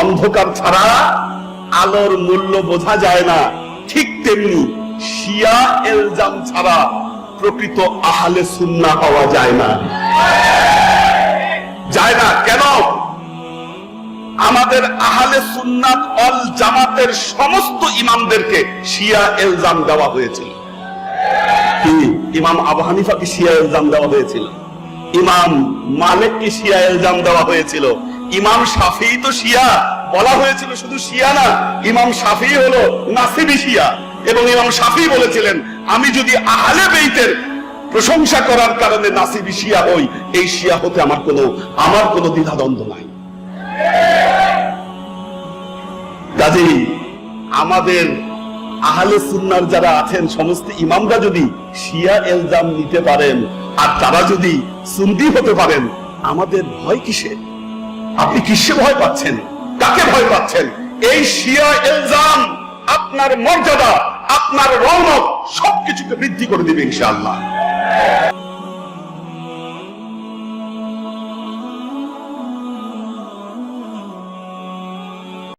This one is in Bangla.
অন্ধকার ছাড়া আলোর মূল্য বোঝা যায় না। ঠিক তেমনি শিয়া এলজাম ছাড়া প্রকৃত আহলে সুন্না হওয়া যায় না। যায় না কেন? আমাদের আহলে সুন্নাত অল জামাতের সমস্ত ইমামদেরকে শিয়া এলজাম দেওয়া হয়েছিল। ইমাম আবু হানিফাকে শিয়া ইলজাম দেওয়া হয়েছিল। ইমাম মালিককে শিয়া ইলজাম দেওয়া হয়েছিল। ইমাম শাফি তো শিয়া। বলা হয়েছিল শুধু শিয়া না, ইমাম শাফি হলো নাসিবি শিয়া। এবং ইমাম শাফি বলেছিলেন, আমি যদি আহলে বেইতের প্রশংসা করার কারণে নাসিবি শিয়া হই, এই শিয়া হতে আমার কোনো আমার কোনো দ্বিধাদ্বন্দ্ব নাই। কাজেই আমাদের আহলে সুন্নার যারা আছেন, সমস্ত ইমামরা যদি শিয়া এলজাম নিতে পারেন, আর তারা যদি সুন্দি হতে পারেন, আমাদের ভয় কিসে আপনি কিসে ভয় পাচ্ছেন? কাকে ভয় পাচ্ছেন? এই শিয়া এলজাম আপনার মর্যাদা, আপনার রৌনক সবকিছুকে বৃদ্ধি করে দিবে ইনশাআল্লাহ।